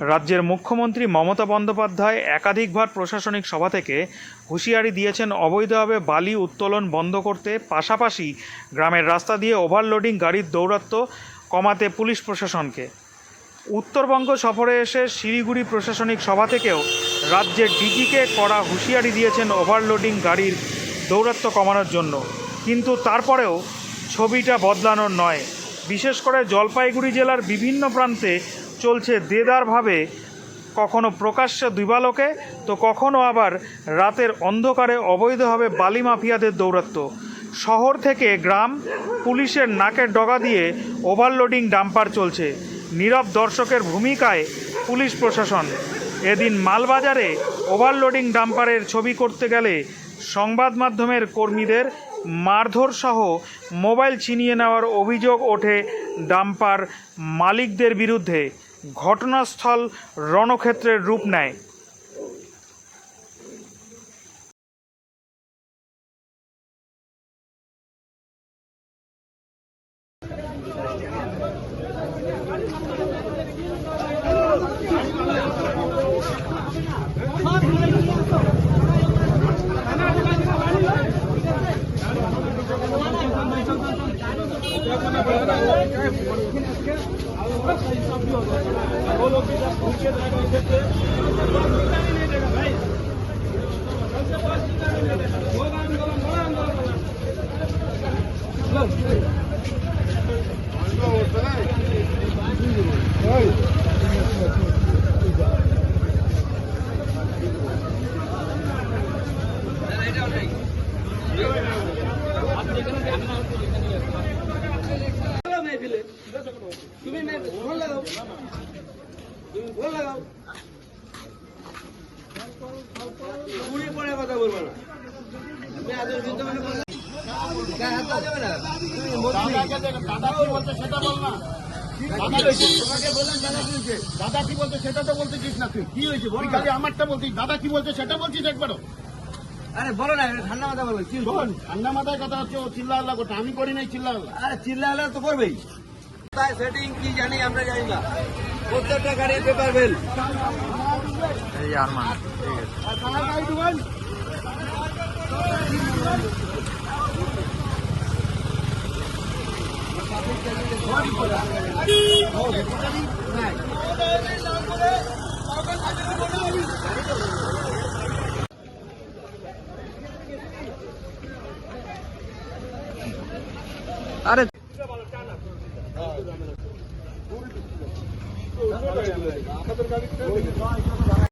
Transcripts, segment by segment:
রাজ্যের মুখ্যমন্ত্রী মমতা বন্দ্যোপাধ্যায় একাধিকবার প্রশাসনিক সভা থেকে হুঁশিয়ারি দিয়েছেন অবৈধভাবে বালি উত্তোলন বন্ধ করতে। পাশাপাশি গ্রামের রাস্তা দিয়ে ওভারলোডিং গাড়ির দৌরাত্ম্য কমাতে পুলিশ প্রশাসনকে। উত্তরবঙ্গ সফরে এসে শিলিগুড়ি প্রশাসনিক সভা থেকেও রাজ্যের ডিজিকে কড়া হুঁশিয়ারি দিয়েছেন ওভারলোডিং গাড়ির দৌরাত্ম্য কমানোর জন্য। কিন্তু তারপরেও ছবিটা বদলানোর নয়। বিশেষ করে জলপাইগুড়ি জেলার বিভিন্ন প্রান্তে চলছে দেদারভাবে, কখনো প্রকাশ্যে দিবালোকে, তো কখনো আবার রাতের অন্ধকারে অবৈধভাবে বালি মাফিয়াদের দৌরাত্ম্য। শহর থেকে গ্রাম, পুলিশের নাকের ডগা দিয়ে ওভারলোডিং ডাম্পার চলছে। নীরব দর্শকের ভূমিকায় পুলিশ প্রশাসন। এদিন মালবাজারে ওভারলোডিং ডাম্পারের ছবি করতে গেলে সংবাদ মাধ্যমের কর্মীদের মারধর সহ মোবাইল ছিনিয়ে নেওয়ার অভিযোগ ওঠে ডাম্পার মালিকদের বিরুদ্ধে। ঘটনাস্থল রণক্ষেত্রের রূপ নেয় লাগাও মেহফিলে তুমি মেহফিল ফোন লাগাও তুমি ফোন লাগাও পুরি পরে কথা বলব না তুমি আদর দিতে মানে বলো। গায়ে হাত দেওয়া যাবে না তুমি মন্ত্রী। দাদা কি বলছে সেটা বল না দাদা হয়েছে তোমাকে বললাম দাদা কি হয়েছে দাদা কি বলছে সেটা তো বলতেছিস না তুই কি হয়েছে বল খালি আমারটা বলছিস দাদা কি বলছে সেটা বলছিস একবারও আরে বলো না ঠান্ডা মাথা বলো চিল শোন ঠান্ডা মাথায় কথা হচ্ছে ও চিল্লা আল্লাহ আমি করি নাই চিল্লা আল্লাহ আরে চিল্লা হলে তো করবেই তাই সেটিং কি জানি আমরা জানি না প্রত্যেকটা গাড়ির পেপার বেল মোবাইল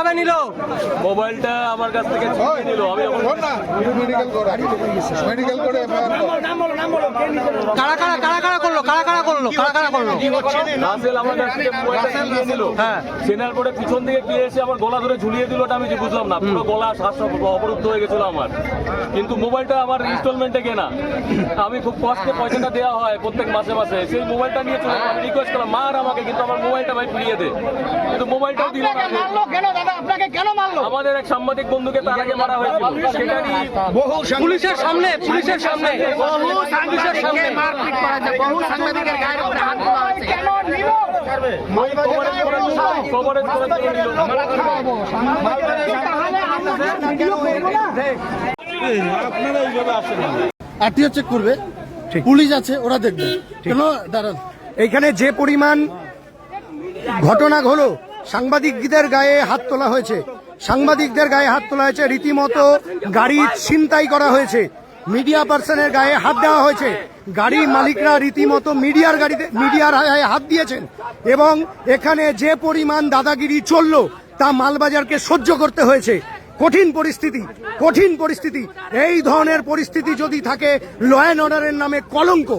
কীভাবে নিল? মোবাইলটা আমার কাছ থেকে ছিনিয়ে নিল আমি যখন মেডিকেল করে। কারা কারা কারা কারা করল কারা কারা করল কারা কারা করল? রাসেল আমার কাছ থেকে মোবাইলটা ছিনিয়ে নিল। হ্যাঁ। চেনার পরে পিছন দিকে কি এসে আমার গলা ধরে ঝুলিয়ে দিল ওটা আমি যে বুঝলাম না। পুরো গলা শ্বাস অবরুদ্ধ হয়ে গেছিল আমার। কিন্তু মোবাইলটা আমার ইনস্টলমেন্টে কেনা। আমি খুব কষ্টে পয়সাটা দেওয়া হয় প্রত্যেক মাসে মাসে। সেই মোবাইলটা নিয়ে চলে আমি রিকোয়েস্ট করলাম মার আমাকে কিন্তু আমার মোবাইলটা ভাই ফিরিয়ে দে। কিন্তু মোবাইলটাও দিল না। কেন কেন মারলো? আমাদের এক সাংবাদিক বন্ধুকে তার আগে মারা হয়েছিল। সেটারই পুলিশের সামনে পুলিশের সামনে। পুলিশের সামনে। কভারেজ করে চলে নিল? আরটিও চেক করবে। পুলিশ আছে ওরা দেখবে। কেন দাঁড়ান এইখানে যে পরিমাণ ঘটনা হলো সাংবাদিকদের গায়ে হাত তোলা হয়েছে। সাংবাদিকদের গায়ে হাত তোলা হয়েছে, রীতিমতো গাড়ি ছিনতাই করা হয়েছে। মিডিয়া পার্সনের গায়ে হাত দেওয়া হয়েছে। গাড়ি মালিকরা রীতিমতো মিডিয়ার গাড়িতে, মিডিয়ার গায়ে হাত দিয়েছেন এবং এখানে যে পরিমাণ দাদাগিরি চলল তা মালবাজারকে সহ্য করতে হয়েছে। কঠিন পরিস্থিতি কঠিন পরিস্থিতি। এই ধরনের পরিস্থিতি যদি থাকে, ল অ্যান্ড অর্ডারের নামে কলঙ্ক।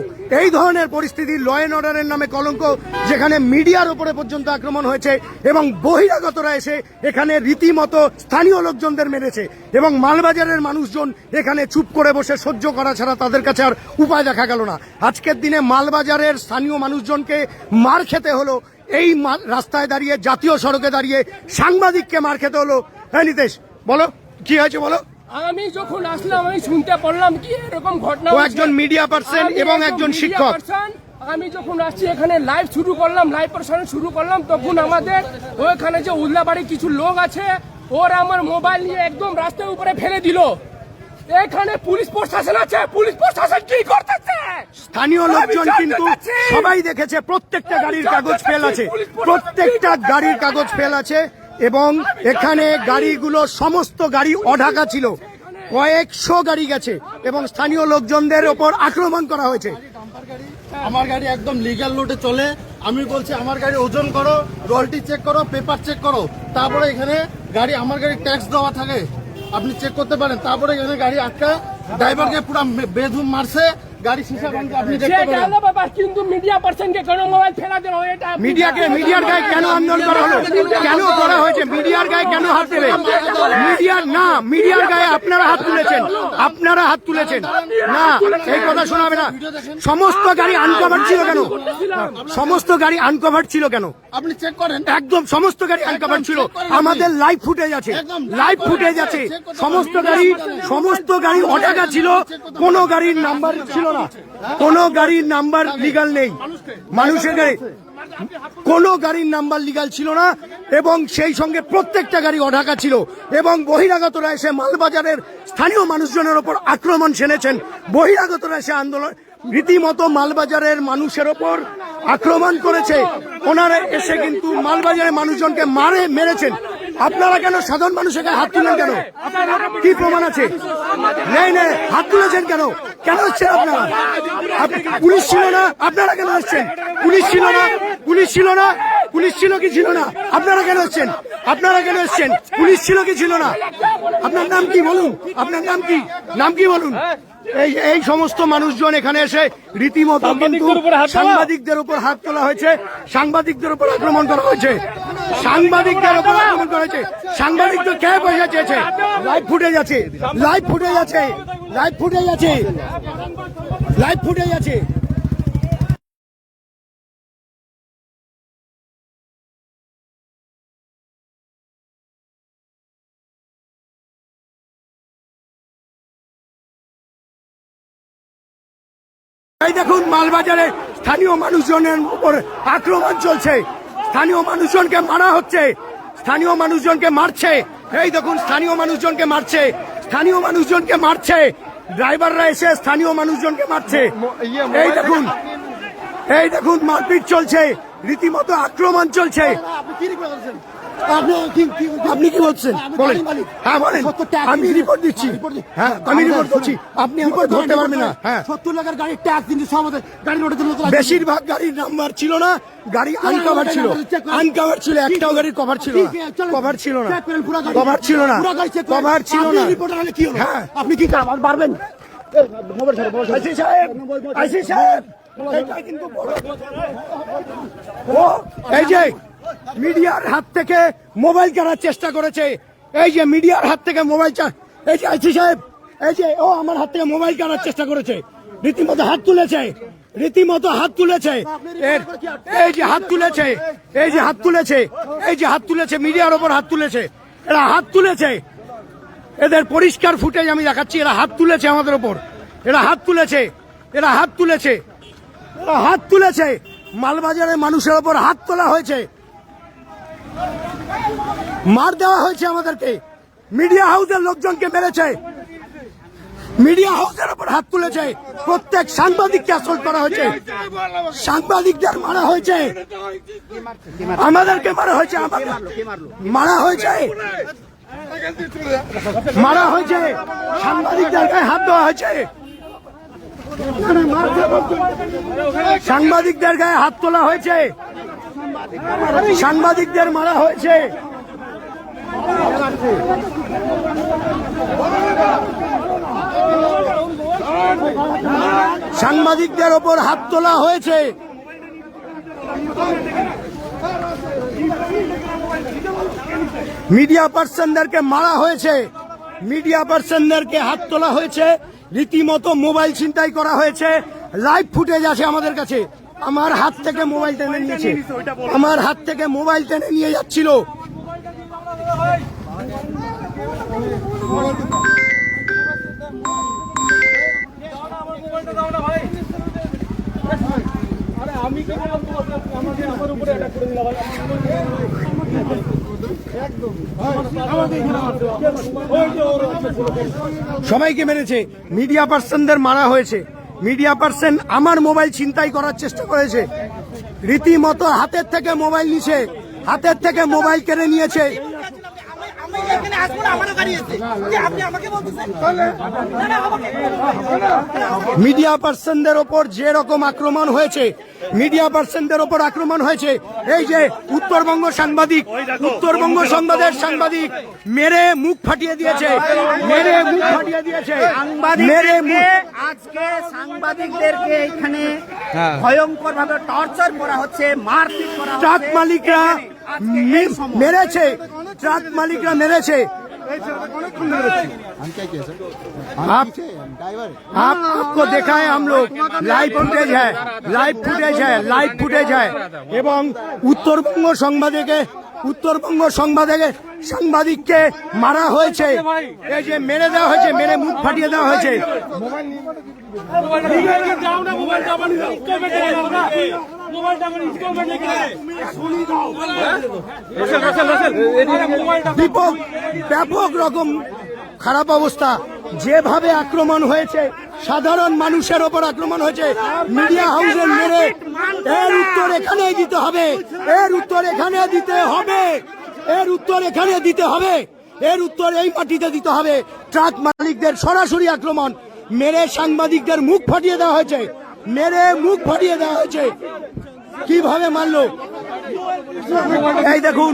এই ধরনের পরিস্থিতি, ল অ্যান্ড অর্ডারের নামে কলঙ্ক, যেখানে মিডিয়ার উপরে পর্যন্ত আক্রমণ হয়েছে এবং বহিরাগতরা এসে এখানে রীতিমতো স্থানীয় লোকজনদের মেরেছে এবং মালবাজারের মানুষজন এখানে চুপ করে বসে সহ্য করা ছাড়া তাদের কাছে আর উপায় দেখা গেল না। আজকের দিনে মালবাজারের স্থানীয় মানুষজনকে মার খেতে হলো, এই রাস্তায় দাঁড়িয়ে, জাতীয় সড়কে দাঁড়িয়ে সাংবাদিককে মার খেতে হলো। হ্যাঁ নিতেশ? বলো কি হয়েছে বলো? আমি যখন আসলাম আমি শুনতে পারলাম কি এরকম ঘটনা ও একজন মিডিয়া আমি এবং একজন শিক্ষক। আমি যখন আসছি এখানে লাইভ শুরু করলাম লাইভ প্রসারণ শুরু করলাম তখন আমাদের ওইখানে যে উল্লাবাড়ি কিছু লোক আছে ওরা আমার মোবাইল নিয়ে একদম রাস্তার উপরে ফেলে দিল। এখানে পুলিশ প্রশাসন আছে পুলিশ প্রশাসন কি করতেছে? স্থানীয় লোকজন কিন্তু সবাই দেখেছে প্রত্যেকটা গাড়ির কাগজ ফেল আছে। প্রত্যেকটা গাড়ির কাগজ ফেল আছে। এবং এখানে গাড়িগুলো, সমস্ত গাড়ি অঢাকা ছিল। কয়েকশো গাড়ি গেছে এবং স্থানীয় লোকজনদের ওপর আক্রমণ করা হয়েছে। আমার গাড়ি একদম লিগ্যাল রুটে চলে। আমি বলছি, আমার গাড়ি ওজন করো রয়্যালটি চেক করো পেপার চেক করো। তারপরে এখানে গাড়ি, আমার গাড়ি ট্যাক্স দেওয়া থাকে। আপনি চেক করতে পারেন। তারপরে এখানে গাড়ি আটকা ড্রাইভারকে পুরো বেধুম মারছে। গাড়ি সিসা ভাঙছে আপনি দেখতে সেটা ব্যাপার কিন্তু মিডিয়া পার্সনকে কেন মোবাইল ফেলা দিল এটা মিডিয়াকে মিডিয়ার গায়ে কেন আন্দোলন করা হলো? কেন করা হয়েছে? মিডিয়ার গায়ে কেন হাত দেবে? মিডিয়ার না মিডিয়ার গায়ে আপনারা হাত তুলেছেন। আপনারা হাত তুলেছেন। না এই কথা শোনাবে না। সমস্ত গাড়ি আনকভার ছিল কেন? সমস্ত গাড়ি আনকভার ছিল কেন? আপনি চেক করেন। একদম সমস্ত গাড়ি আনকভার ছিল। আমাদের লাইভ ফুটেজ আছে। লাইভ ফুটেজ আছে। সমস্ত গাড়ি সমস্ত গাড়ি অটাকা ছিল। কোন গাড়ির নাম্বার ছিল কোন গাড়ির নাম্বার লিগাল নেই। মানুষের গাড়ি কোন গাড়ির নাম্বার লিগাল ছিল না এবং সেই সঙ্গে প্রত্যেকটা গাড়ি অঢাকা ছিল এবং বহিরাগতরা এসে মালবাজারের স্থানীয় মানুষজনের ওপর আক্রমণ সেনেছেন। বহিরাগতরা এসে আন্দোলন রীতিমতো মালবাজারের মানুষের ওপর আক্রমণ করেছে। ওনারা এসে কিন্তু মালবাজারের মানুষজনকে মারে, মেরেছেন। আপনারা কেন সাধারণ মানুষের হাত তুলেন কেন? কি প্রমাণ আছে? নেই নেই হাত তুলেছেন কেন? কেন হচ্ছেন আপনারা? পুলিশ ছিল না? আপনারা কেন হচ্ছেন পুলিশ ছিল না? পুলিশ ছিল না? পুলিশ ছিল কি ছিল না? আপনারা কেন হচ্ছেন আপনারা কেন এসছেন? পুলিশ ছিল কি ছিল না? আপনার নাম কি বলুন? আপনার নাম কি? নাম কি বলুন? এই এই সমস্ত মানুষজন এখানে এসে রীতিমতো কিন্তু সাংবাদিকদের উপর হাত তোলা হয়েছে। সাংবাদিকদের উপর আক্রমণ করা হয়েছে। সাংবাদিকদের উপর আক্রমণ করা হয়েছে সাংবাদিকদের কে পয়সা চেয়েছে লাইভ ফুটেজ আছে। লাইভ ফুটেজ আছে। লাইভ ফুটেজ আছে। লাইভ ফুটেজ আছে। এই দেখুন, মালবাজারে স্থানীয় মানুষজনের উপর আক্রমণ চলছে। স্থানীয় মানুষজনকে মারা হচ্ছে। স্থানীয় মানুষজনকে মারছে। এই দেখুন স্থানীয় মানুষজনকে মারছে। স্থানীয় মানুষজনকে মারছে। ড্রাইভাররা এসে স্থানীয় মানুষজনকে মারছে। এই দেখুন এই দেখুন মারপিট চলছে। রীতিমতো আক্রমণ চলছে। আপনি কি রিপোর্ট আপনি কি কি আপনি কি বলছেন? বলেন। হ্যাঁ বলেন। আমি রিপোর্ট দিচ্ছি। হ্যাঁ আমি রিপোর্ট করছি। আপনি রিপোর্ট ধরতে পারবেন না। হ্যাঁ। সত্তর লাখের গাড়ির ট্যাক্স দিন সব গাড়ি তুলে বেশিরভাগ গাড়ির নাম্বার ছিল না। গাড়ি আনকভার ছিল। আনকভার ছিল একটাও গাড়ির কভার ছিল না। কভার ছিল না। কভার ছিল না। কভার ছিল না। হ্যাঁ। আপনি কি পারবেন মোবাইল ছাড়ো মোবাইল আইসি সাহেব! আইসি সাহেব! ও, এই যে মিডিয়ার হাত থেকে মোবাইল কেনার চেষ্টা করেছে, এই যে মিডিয়ার হাত থেকে মোবাইল এই যে আইসি সাহেব, এই যে ও আমার হাত থেকে মোবাইল কেনার চেষ্টা করেছে, রীতিমতো হাত তুলেছে, রীতিমতো হাত তুলেছে এই যে হাত তুলেছে, এই যে হাত তুলেছে, এই যে হাত তুলেছে, মিডিয়ার ওপর হাত তুলেছে, এরা হাত তুলেছে। এদের পরিষ্কার ফুটেজ আমি দেখাচ্ছি, এরা হাত তুলেছে আমাদের ওপর, এরা হাত তুলেছে, এরা হাত তুলেছে। হাত তুলেছে। মালবাজারের মানুষের ওপর হাত তোলা হয়েছে। মার দেওয়া হয়েছে আমাদেরকে। মিডিয়া হাউসের লোকজনকে মেরেছে। মিডিয়া হাউসের ওপর হাত তুলেছে। প্রত্যেক সাংবাদিককে আসল করা হয়েছে। সাংবাদিকদের মারা হয়েছে। আমাদেরকে মারা হয়েছে মারা হয়েছে। মারা হয়েছে। সাংবাদিকদের গায়ে হাত দেওয়া হয়েছে। সাংবাদিকদের গায়ে হাত তোলা হয়েছে। সাংবাদিকদের মারা হয়েছে। সাংবাদিকদের ওপর হাত তোলা হয়েছে। মিডিয়া পার্সনদেরকে মারা হয়েছে। মিডিয়া পার্সনদেরকে হাত তোলা হয়েছে। রীতিমতো মোবাইল ছিনতাই করা হয়েছে। লাইভ ফুটেজ আছে আমাদের কাছে। আমার হাত থেকে মোবাইল টেনে নিয়েছে। আমার হাত থেকে মোবাইল টেনে নিয়ে যাচ্ছিল। সবাইকে মেরেছে। মিডিয়া পার্সনদের মারা হয়েছে। মিডিয়া পার্সন আমার মোবাইল ছিনতাই করার চেষ্টা করেছে। রীতিমতো হাতের থেকে মোবাইল নিছে। হাতের থেকে মোবাইল কেড়ে নিয়েছে। মিডিয়া পার্সনদের ওপর যে রকম আক্রমণ হয়েছে মিডিয়া পার্সনদের ওপর আক্রমণ হয়েছে এই যে উত্তরবঙ্গ সাংবাদিক উত্তরবঙ্গ সংবাদের সাংবাদিক মেরে মুখ ফাটিয়ে দিয়েছে মেরে মুখ ফাটিয়ে দিয়েছে। মেরে মুখ আজকে সাংবাদিকদেরকে এখানে ভয়ঙ্কর ভাবে টর্চার করা হচ্ছে মারপিট করা হচ্ছে। ট্রাক মালিকরা মেরেছে। ট্রাক মালিকরা মেরেছে आप आप आपको देखा है हम लोग लाइव फुटेज है लाइव फुटेज है लाइव फुटेज है এবং উত্তরবঙ্গ সংবাদকে উত্তরবঙ্গ সংবাদে সাংবাদিককে মারা হয়েছে। এই যে মেরে দেওয়া হয়েছে মেরে মুখ ফাটিয়ে দেওয়া হয়েছে। ব্যাপক রকম খারাপ অবস্থা। যেভাবে আক্রমণ হয়েছে, সাধারণ মানুষের ওপর আক্রমণ হয়েছে মিডিয়া হাউসের মেরে এর উত্তর এখানে দিতে হবে, এর উত্তর এখানে দিতে হবে, এর উত্তর এখানে দিতে হবে, এর উত্তর এই মাটিতে দিতে হবে। ট্রাক মালিকদের সরাসরি আক্রমণ, মেরে সাংবাদিকদের মুখ ফাটিয়ে দেওয়া হয়েছে, মেরে মুখ ফাটিয়ে দেওয়া হয়েছে। কীভাবে মারলো? এই দেখুন,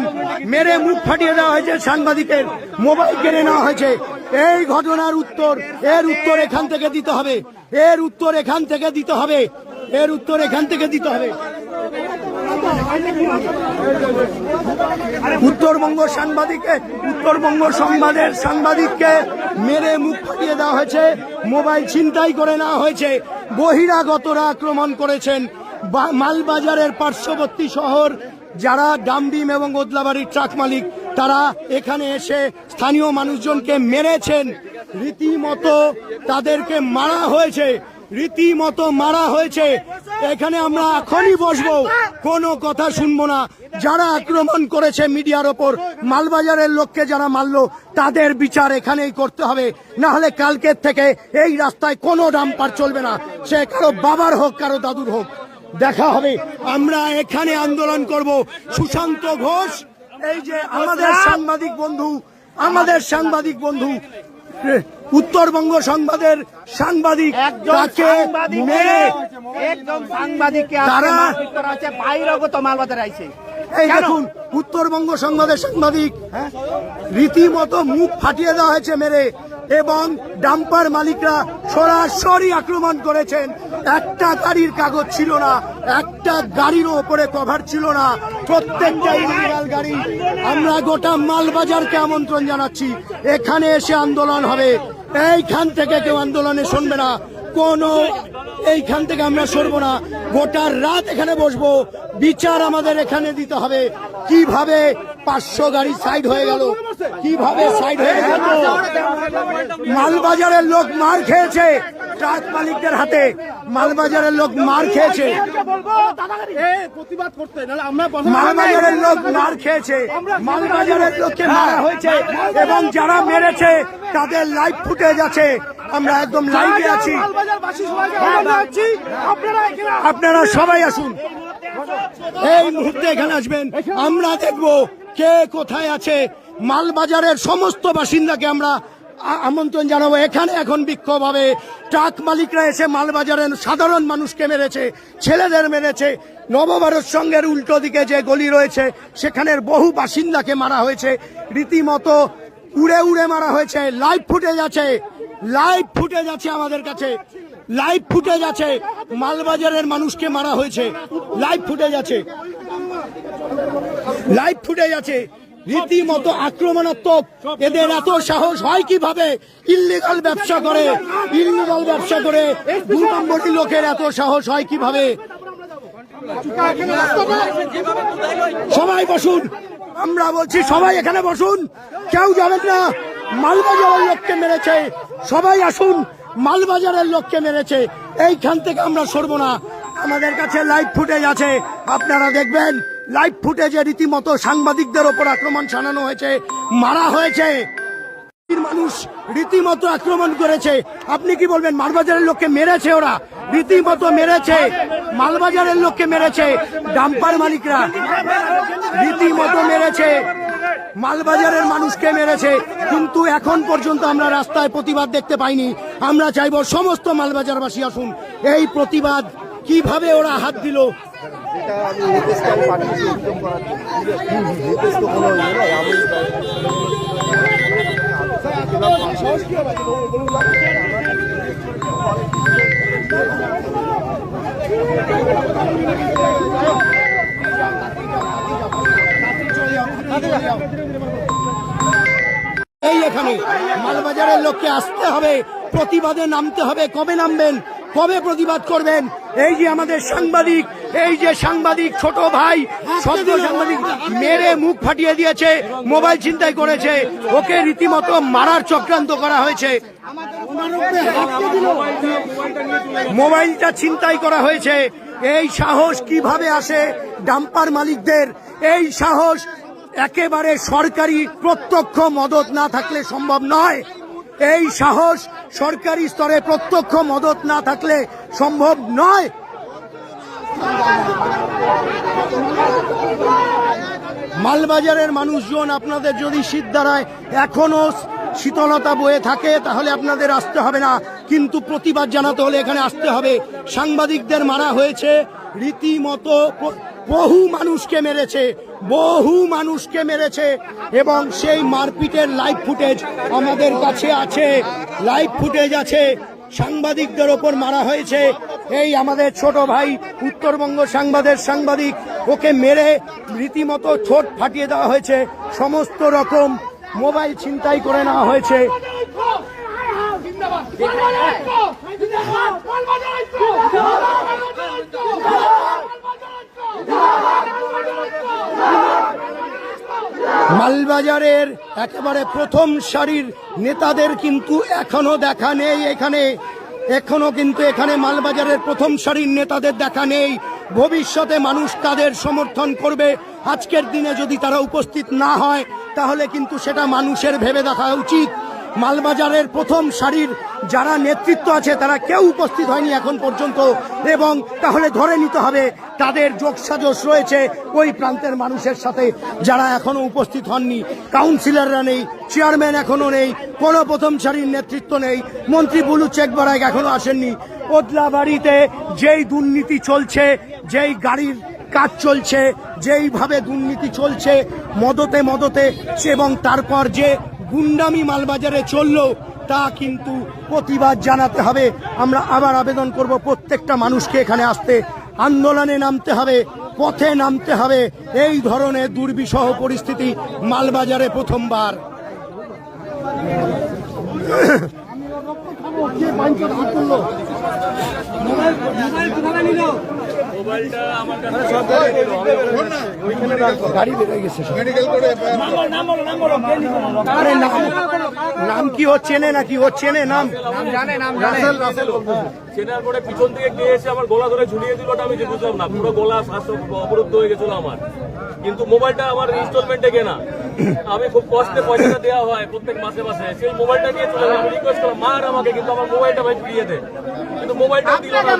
মেরে মুখ ফাটিয়ে দেওয়া হয়েছে সাংবাদিকের, মোবাইল কেড়ে নেওয়া হয়েছে। এই ঘটনার উত্তর, এর উত্তর এখান থেকে দিতে হবে। এর উত্তর এখান থেকে দিতে হবে। এর উত্তর এখান থেকে দিতে হবে। উত্তরবঙ্গ সাংবাদিককে, উত্তরবঙ্গ সংবাদের সাংবাদিককে মেরে মুখ ফাটিয়ে দেওয়া হয়েছে। মোবাইল ছিনতাই করে নেওয়া হয়েছে। বহিরাগতরা আক্রমণ করেছেন। মালবাজারের পার্শ্ববর্তী শহর, যারা ডামডিম এবং ওদলাবাড়ির ট্রাক মালিক তারা এখানে এসে স্থানীয় মানুষজনকে মেরেছেন। রীতিমতো তাদেরকে মারা হয়েছে। রীতিমতো মারা হয়েছে। এখানে আমরা এখনই বসবো। কোনো কথা শুনব না। যারা আক্রমণ করেছে মিডিয়ার ওপর, মালবাজারের লোককে যারা মারলো, তাদের বিচার এখানেই করতে হবে। না হলে কালকের থেকে এই রাস্তায় কোনো ডাম্পার চলবে না। সে কারও বাবার হোক, কারও দাদুর হোক। দেখা হবে। আমরা এখানে আন্দোলন করব। সুশান্ত ঘোষ এই যে আমাদের সাংবাদিক বন্ধু আমাদের সাংবাদিক বন্ধু। উত্তরবঙ্গ সংবাদের সাংবাদিক তাকে মেরে একদম সাংবাদিককে তারা- বাইরগত আইছে। এই দেখুন উত্তরবঙ্গ সংবাদের সাংবাদিক হ্যাঁ, রীতিমতো মুখ ফাটিয়ে দেওয়া হয়েছে মেরে এবং ডাম্পার মালিকরা সরাসরি আক্রমণ করেছেন। একটা গাড়ির কাগজ ছিল না একটা গাড়ির ওপরে কভার ছিল না। প্রত্যেকটা ইলিগাল গাড়ি। আমরা গোটা মালবাজারকে আমন্ত্রণ জানাচ্ছি। এখানে এসে আন্দোলন হবে। এইখান থেকে কেউ আন্দোলনে শুনবে না। কোন এইখান থেকে আমরা সরব না। গোটার রাত এখানে বসবো। বিচার আমাদের এখানে দিতে হবে। কীভাবে পাঁচশো গাড়ি সাইড হয়ে গেল? কীভাবে সাইড হয়ে গেল? মালবাজারের লোক মার খেয়েছে। ট্রাক মালিকদের হাতে মালবাজারের লোক মার খেয়েছে। আমরা মালবাজারের লোক মার খেয়েছে। মালবাজারের লোককে মারা হয়েছে এবং যারা মেরেছে তাদের লাইভ ফুটেজ আছে আমরা একদম লাইভে আছি। আপনারা সবাই আসুন। এই মুহূর্তে এখানে আসবেন। আমরা দেখব কে কোথায় আছে। মালবাজারের সমস্ত বাসিন্দাকে আমরা আমন্ত্রণ জানাব। এখানে এখন বিক্ষোভ হবে ট্রাক মালিকরা এসে মালবাজারের সাধারণ মানুষকে মেরেছে, ছেলেদের মেরেছে। নবভারত সঙ্গের উল্টো দিকে যে গলি রয়েছে, সেখানের বহু বাসিন্দাকে মারা হয়েছে। রীতিমতো উড়ে উড়ে মারা হয়েছে। লাইভ ফুটেজ আছে। লাইভ ফুটেজ আছে আমাদের কাছে। লাইভ ফুটেজ আছে। মালবাজারের মানুষকে মারা হয়েছে। লাইভ ফুটেজ আছে। লাইভ ফুটেজ আছে। রীতিমতো আক্রমণাত্মক। এদের এত সাহস হয় কীভাবে? ইল্লিগাল ব্যবসা করে। ইল্লিগাল ব্যবসা করে। দু নম্বরী লোকের এত সাহস হয় কীভাবে? সবাই বসুন। আমরা বলছি, সবাই এখানে বসুন। কেউ যাবেন না। মালবাজারের লোককে মেরেছে। সবাই আসুন। মালবাজারের লোককে মেরেছে। এইখান থেকে আমরা সরবো না। আমাদের কাছে লাইভ ফুটেজ আছে। আপনারা দেখবেন। লাইভ ফুটেজে রীতিমতো সাংবাদিকদের ওপর আক্রমণ শানানো হয়েছে, মারা হয়েছে। মানুষ রীতিমতো আক্রমণ করেছে। আপনি কি বলবেন, মালবাজারের লোককে মেরেছে ওরা? রীতিমতো মেরেছে। মালবাজারের লোককে মেরেছে। ডাম্পার মালিকরা রীতিমতো মেরেছে। মালবাজারের মানুষকে মেরেছে। কিন্তু এখন পর্যন্ত আমরা রাস্তায় প্রতিবাদ দেখতে পাইনি। আমরা চাইব সমস্ত মালবাজারবাসী আসুন। এই প্রতিবাদ কীভাবে ওরা হাত দিল এই এখানে মালবাজারের লোককে আসতে হবে, প্রতিবাদে নামতে হবে। কবে নামবেন? কবে প্রতিবাদ করবেন? এই যে আমাদের সাংবাদিক এই যে সাংবাদিক ছোট ভাই, সদ্য সাংবাদিক, মেরে মুখ ফাটিয়ে দিয়েছে, মোবাইল চিন্তাই করেছে, ওকে রীতিমতো মারার চক্রান্ত করা হয়েছে। মোবাইলটা ছিনতাই করা হয়েছে। এই সাহস কীভাবে আসে ডাম্পার মালিকদের? এই সাহস একেবারে সরকারি প্রত্যক্ষ মদত না থাকলে সম্ভব নয়। এই সাহস সরকারি স্তরে প্রত্যক্ষ মদত না থাকলে সম্ভব নয়। মালবাজারের মানুষজন আপনাদের যদি শীত দ্বারায় এখনও শীতলতা বয়ে থাকে, তাহলে আপনাদের আসতে হবে না। কিন্তু প্রতিবাদ জানাতে হলে এখানে আসতে হবে। সাংবাদিকদের মারা হয়েছে, রীতিমতো বহু মানুষকে মেরেছে, বহু মানুষকে মেরেছে, এবং সেই মারপিটের লাইভ ফুটেজ আমাদের কাছে আছে। লাইভ ফুটেজ আছে। সাংবাদিকদের ওপর মারা হয়েছে। এই আমাদের ছোট ভাই, উত্তরবঙ্গ সাংবাদের সাংবাদিক, ওকে মেরে রীতিমতো ঠোঁট ফাটিয়ে দেওয়া হয়েছে। সমস্ত রকম মোবাইল ছিনতাই করে নেওয়া হয়েছে। মালবাজারের একেবারে প্রথম সারির নেতাদের কিন্তু এখনও দেখা নেই এখানে। এখনও কিন্তু এখানে মালবাজারের প্রথম সারির নেতাদের দেখা নেই। ভবিষ্যতে মানুষ তাদের সমর্থন করবে। আজকের দিনে যদি তারা উপস্থিত না হয়, তাহলে কিন্তু সেটা মানুষের ভেবে দেখা উচিত। মালবাজারের প্রথম সারির যারা নেতৃত্ব আছে, তারা কেউ উপস্থিত হয়নি এখন পর্যন্ত। এবং তাহলে ধরে নিতে হবে, তাদের যোগসাজশ রয়েছে ওই প্রান্তের মানুষের সাথে যারা এখনও উপস্থিত হননি। কাউন্সিলররা নেই, চেয়ারম্যান এখনও নেই, কোনো প্রথম সারির নেতৃত্ব নেই। মন্ত্রী বুলু চেক বারাক এখনও আসেননি। ওদলাবাড়িতে যেই দুর্নীতি চলছে, যেই গাড়ির কাজ চলছে, যেইভাবে দুর্নীতি চলছে, মদতে মদতে, এবং তারপর যে গুন্ডামি মালবাজারে চলল, তা কিন্তু প্রতিবাদ জানাতে হবে। আমরা আবার আবেদন করব প্রত্যেকটা মানুষকে এখানে আসতে। আন্দোলনে নামতে হবে, পথে নামতে হবে। এই ধরনের দুর্বিষহ পরিস্থিতি মালবাজারে প্রথমবার। গাড়ি বেড়ে গেছে সব। নাম। নাম। কি ও চেনে নাকি ও চেনে নাম? চেনার পরে পিছন থেকে কে এসে আমার গলা ধরে ঝুলিয়ে দিল আমি যে বুঝলাম না। পুরো গলা শ্বাস অবরুদ্ধ হয়ে গেছিল আমার। কিন্তু মোবাইলটা আমার ইনস্টলমেন্টে কেনা। আমি খুব কষ্টে পয়সাটা দেওয়া হয় প্রত্যেক মাসে মাসে। সেই মোবাইলটা নিয়ে চলে গেলাম। রিকোয়েস্ট করলাম মার আমাকে কিন্তু আমার মোবাইলটা ভাই ফিরিয়ে দে। কিন্তু মোবাইলটা দিল না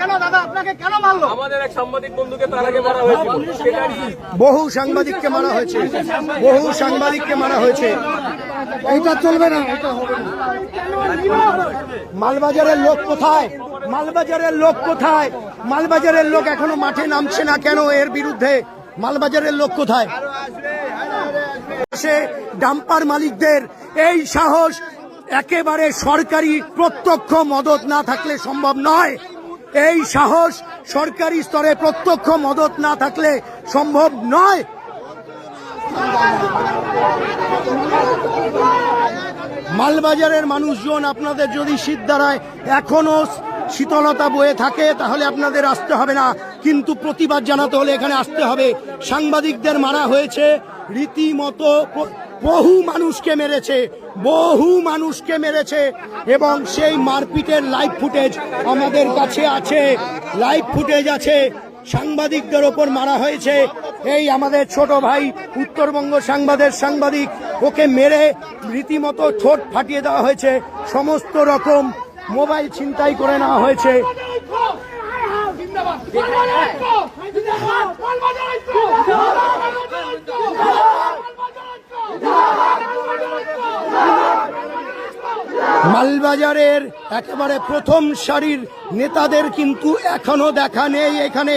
কেন দাদা? আপনাকে কেন মারলো? আমাদের এক সাংবাদিক বন্ধুকে তার আগে মারা হয়েছিল। বহু সাংবাদিককে মারা হয়েছে। বহু সাংবাদিককে মারা হয়েছে। এইটা চলবে না। মালবাজারের লোক কোথায়? মালবাজারের লোক কোথায়? মালবাজারের লোক এখনও মাঠে নামছে না কেন এর বিরুদ্ধে? মালবাজারের লোক কোথায়? সে ডাম্পার মালিকদের এই সাহস একেবারে সরকারি প্রত্যক্ষ মদত না থাকলে সম্ভব নয়। এই সাহস সরকারি স্তরে প্রত্যক্ষ মদত না থাকলে সম্ভব নয়। মালবাজারের মানুষজন আপনাদের যদি শীত দ্বারায় এখনও শীতলতা বয়ে থাকে, তাহলে আপনাদের আসতে হবে না। কিন্তু প্রতিবাদ জানাতে হলে এখানে আসতে হবে। সাংবাদিকদের মারা হয়েছে, রীতিমতো বহু মানুষকে মেরেছে, বহু মানুষকে মেরেছে, এবং সেই মারপিটের লাইভ ফুটেজ আমাদের কাছে আছে। লাইভ ফুটেজ আছে। সাংবাদিকদের ওপর মারা হয়েছে। এই আমাদের ছোট ভাই, উত্তরবঙ্গ সাংবাদের সাংবাদিক, ওকে মেরে রীতিমতো ঠোঁট ফাটিয়ে দেওয়া হয়েছে। সমস্ত রকম মোবাইল ছিনতাই করে নেওয়া হয়েছে। মালবাজারের একেবারে প্রথম সারির নেতাদের কিন্তু এখনও দেখা নেই এখানে।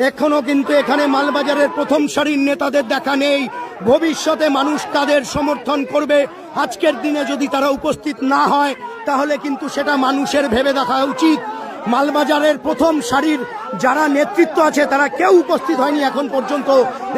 এখনও কিন্তু এখানে মালবাজারের প্রথম সারির নেতাদের দেখা নেই। ভবিষ্যতে মানুষ তাদের সমর্থন করবে? আজকের দিনে যদি তারা উপস্থিত না হয়, তাহলে কিন্তু সেটা মানুষের ভেবে দেখা উচিত। মালবাজারের প্রথম সারির যারা নেতৃত্ব আছে, তারা কেউ উপস্থিত হয়নি এখন পর্যন্ত।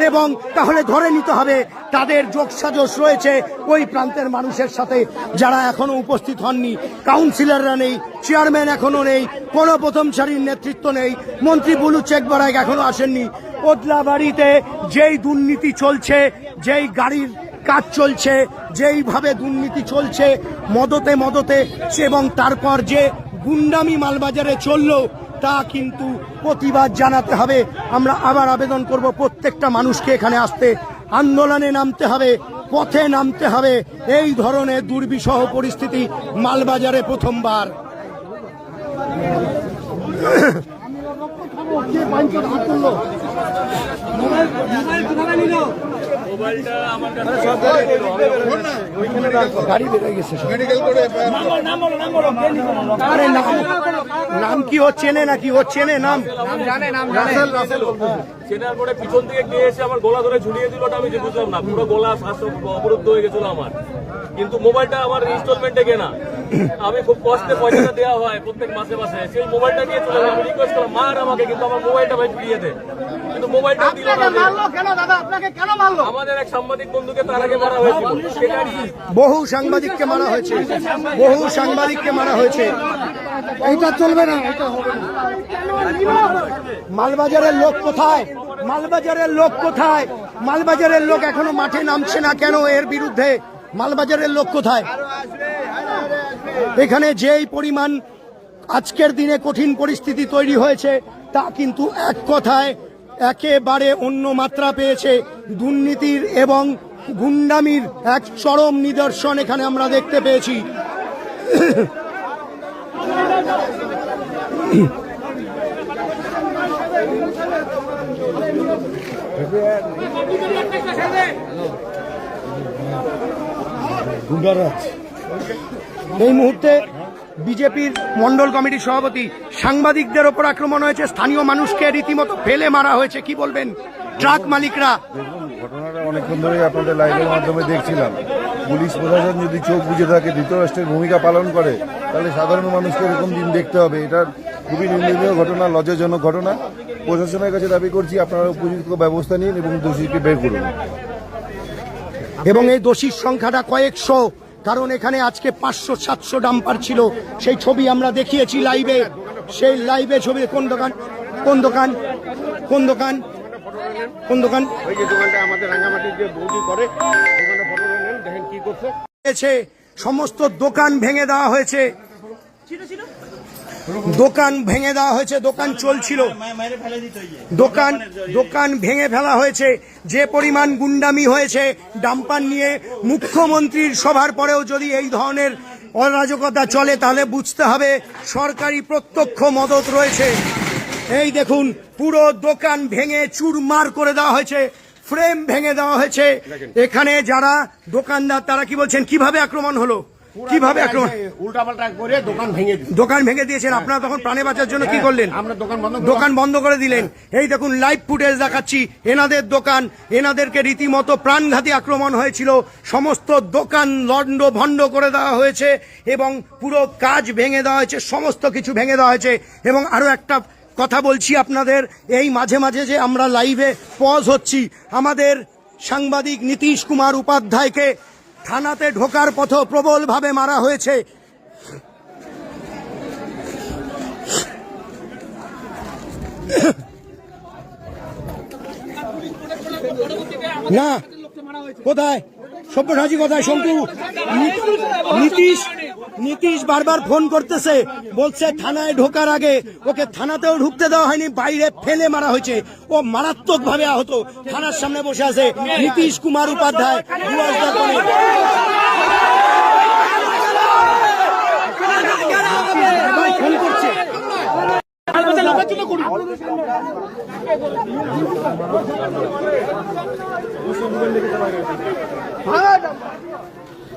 এবং তাহলে ধরে নিতে হবে, তাদের যোগসাজশ রয়েছে ওই প্রান্তের মানুষের সাথে যারা এখনও উপস্থিত হননি। কাউন্সিলররা নেই, চেয়ারম্যান এখনও নেই, কোনো প্রথম সারির নেতৃত্ব নেই। মন্ত্রী বুলু চেক বরাইক এখনও আসেননি। ওদলাবাড়িতে যেই দুর্নীতি চলছে, যেই গাড়ির কাজ চলছে, যেইভাবে দুর্নীতি চলছে, মদতে মদতে, এবং তারপর যে গুন্ডামি মালবাজারে চলল তা কিন্তু প্রতিবাদ জানাতে হবে। আমরা আবার আবেদন করব প্রত্যেকটা মানুষকে এখানে আসতে। আন্দোলনে নামতে হবে পথে নামতে হবে। এই ধরনের দুর্বিষহ পরিস্থিতি মালবাজারে প্রথমবার। গাড়ি বেরোয় গেছে আরে নাম নাম কি ও চেনে নাকি? ও চেনে নাম। চেনার পরে পিছন থেকে গিয়ে এসে আমার গলা ধরে ঝুলিয়ে দিল আমি যে বুঝলাম না। পুরো গলা শ্বাস অবরুদ্ধ হয়ে গেছিল আমার। কিন্তু মোবাইলটা আমার ইনস্টলমেন্টে কেনা। আমি খুব কষ্টে পয়সাটা দেওয়া হয় প্রত্যেক মাসে মাসে। সেই মোবাইলটা নিয়ে চলে গেলাম। রিকোয়েস্ট করলাম মার আমাকে কিন্তু আমার মোবাইলটা ভাই ফিরিয়ে দে। কিন্তু মোবাইলটা দিল না। মারলো কেন দাদা? আপনাকে কেন মারলো? আমাদের এক সাংবাদিক বন্ধুকে তার আগে মারা হয়েছিল। সেটারই বহু সাংবাদিককে মারা হয়েছে। বহু সাংবাদিককে মারা হয়েছে। এইটা চলবে না এটা হবে না। মালবাজারের লোক কোথায়? মালবাজারের লোক কোথায়? মালবাজারের লোক এখনও মাঠে নামছে না কেন এর বিরুদ্ধে? মালবাজারের লোক কোথায়? এখানে যেই পরিমাণ আজকের দিনে কঠিন পরিস্থিতি তৈরি হয়েছে, তা কিন্তু এক কথায় একেবারে অন্য মাত্রা পেয়েছে। দুর্নীতির এবং গুন্ডামির এক চরম নিদর্শন এখানে আমরা দেখতে পেয়েছি। এই মুহূর্তে বিজেপির মন্ডল কমিটির সভাপতি সাংবাদিকদের ওপর আক্রমণ হয়েছে। স্থানীয় মানুষকে রীতিমতো ফেলে মারা হয়েছে, কি বলবেন? ট্রাক মালিকরা। ঘটনাটা অনেকক্ষণ ধরেই আপনাদের লাইভের মাধ্যমে দেখছিলাম। পুলিশ প্রশাসন যদি চোখ বুঝে থাকে, ধৃতরাষ্ট্রের ভূমিকা পালন করে, তাহলে সাধারণ মানুষকে এরকম দিন দেখতে হবে। এটা খুবই নিন্দনীয় ঘটনা, লজ্জাজনক ঘটনা। প্রশাসনের কাছে দাবি করছি, আপনারা উপযুক্ত ব্যবস্থা নিন এবং দোষীকে বের করুন। এবং এই দোষীর সংখ্যাটা কয়েকশো কারণ এখানে আজকে পাঁচশো সাতশো ডাম্পার ছিল। সেই ছবি আমরা দেখিয়েছি লাইভে। সেই লাইভে ছবি কোন দোকান? কোন দোকান? কোন দোকান? কোন দোকান? ওই যে দোকানটা আমাদের রাঙ্গামাটির যে বৌদি করে ওখানে ফটো দেখেন কি করছে। সমস্ত দোকান ভেঙে দেওয়া হয়েছে। দোকান ভেঙে দেওয়া হয়েছে দোকান চলছিল। দোকান দোকান ভেঙে ফেলা হয়েছে। যে পরিমাণ গুন্ডামি হয়েছে ডাম্পার নিয়ে মুখ্যমন্ত্রীর সভার পরেও যদি এই ধরনের অরাজকতা চলে তাহলে বুঝতে হবে সরকারি প্রত্যক্ষ মদত রয়েছে। এই দেখুন পুরো দোকান ভেঙে চুরমার করে দেওয়া হয়েছে ফ্রেম ভেঙে দেওয়া হয়েছে। এখানে যারা দোকানদার তারা কি বলছেন? কীভাবে আক্রমণ হলো? কীভাবে আক্রমণ? উল্টাপাল্টা করে দোকান ভেঙে দোকান ভেঙে দিয়েছেন। আপনারা তখন প্রাণে বাঁচার জন্য কি করলেন? আমরা দোকান বন্ধ দোকান বন্ধ করে দিলেন। এই দেখুন লাইভ ফুটেজ দেখাচ্ছি। এনাদের দোকান এনাদেরকে রীতিমতো প্রাণঘাতী আক্রমণ হয়েছিল। সমস্ত দোকান লন্ড ভন্ড করে দেওয়া হয়েছে এবং পুরো কাজ ভেঙে দেওয়া হয়েছে সমস্ত কিছু ভেঙে দেওয়া হয়েছে। এবং আরও একটা কথা বলছি আপনাদের এই মাঝে মাঝে যে আমরা লাইভে পজ হচ্ছি আমাদের সাংবাদিক নীতিশ কুমার উপাধ্যায়কে থানাতে ঢোকার পথ প্রবলভাবে মারা হয়েছে। না কোথায়? সব্যসাচী কোথায় শঙ্কু নীতিশ নীতিশ বারবার ফোন করতেছে, বলছে থানায় ঢোকার আগে ওকে থানাতেও ঢুকতে দেওয়া হয়নি, বাইরে ফেলে মারা হয়েছে। ও মারাত্মক ভাবে আহত, থানার সামনে বসে আছে নীতিশ কুমার উপাধ্যায়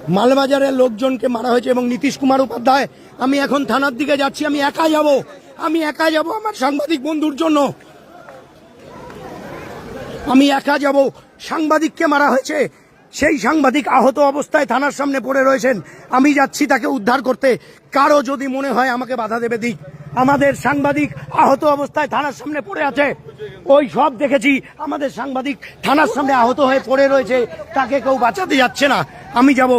মালবাজারের লোকজনকে মারা হয়েছে এবং নীতিশ কুমার উপাধ্যায়, আমি এখন থানার দিকে যাচ্ছি, আমি একা যাব। আমি একা যাব আমার সাংবাদিক বন্ধুর জন্য। আমি একা যাব। সাংবাদিককে মারা হয়েছে। সেই সাংবাদিক আহত অবস্থায় থানার সামনে পড়ে রয়েছেন। আমি যাচ্ছি তাকে উদ্ধার করতে। কারও যদি মনে হয় আমাকে বাধা দেবে, দিক। আমাদের সাংবাদিক আহত অবস্থায় থানার সামনে পড়ে আছে। ওই সব দেখেছি। আমাদের সাংবাদিক থানার সামনে আহত হয়ে পড়ে রয়েছে। তাকে কেউ বাঁচাতে যাচ্ছে না। আমি যাব।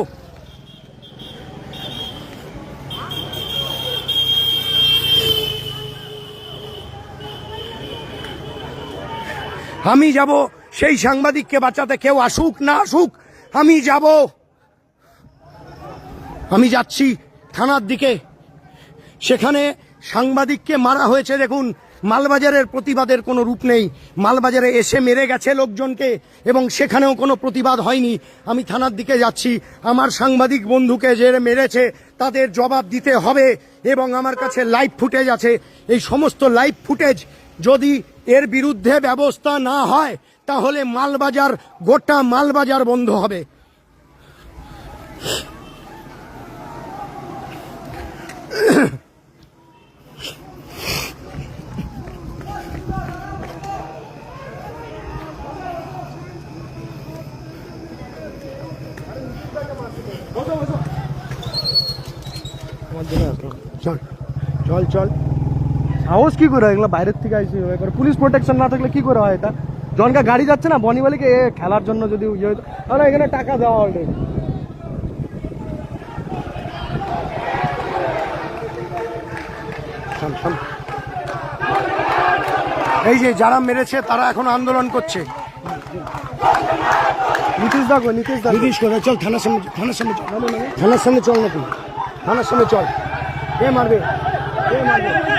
আমি যাব। সেই সাংবাদিককে বাঁচাতে কেউ আসুক না আসুক, আমি যাব। আমি যাচ্ছি থানার দিকে। সেখানে সাংবাদিককে মারা হয়েছে দেখুন। মালবাজারের প্রতিবাদের কোনো রূপ নেই। মালবাজারে এসে মেরে গেছে লোকজনকে এবং সেখানেও কোনো প্রতিবাদ হয়নি। আমি থানার দিকে যাচ্ছি। আমার সাংবাদিক বন্ধুকে যে মেরেছে তাদের জবাব দিতে হবে এবং আমার কাছে লাইভ ফুটেজ আছে। এই সমস্ত লাইভ ফুটেজ যদি এর বিরুদ্ধে ব্যবস্থা না হয়, তাহলে মালবাজার, গোটা মালবাজার বন্ধ হবে। চল চল চল। সাহস কি করে? হয় এগুলো বাইরের থেকে আসছে এভাবে করে পুলিশ প্রোটেকশন না থাকলে কি করে হয় এটা? জনকা গাড়ি যাচ্ছে না? বনিবালিকে এ খেলার জন্য যদি ইয়ে হতো না এখানে টাকা দেওয়া অলরেডি চল চল। এই যে যারা মেরেছে তারা এখন আন্দোলন করছে। নীতিশ দা কই নীতিশ দা নীতিশ করে, চল থানার সামনে থানার সামনে চল। থানার সামনে চল না তুই। থানার সামনে চল। কে মারবে কে মারবে।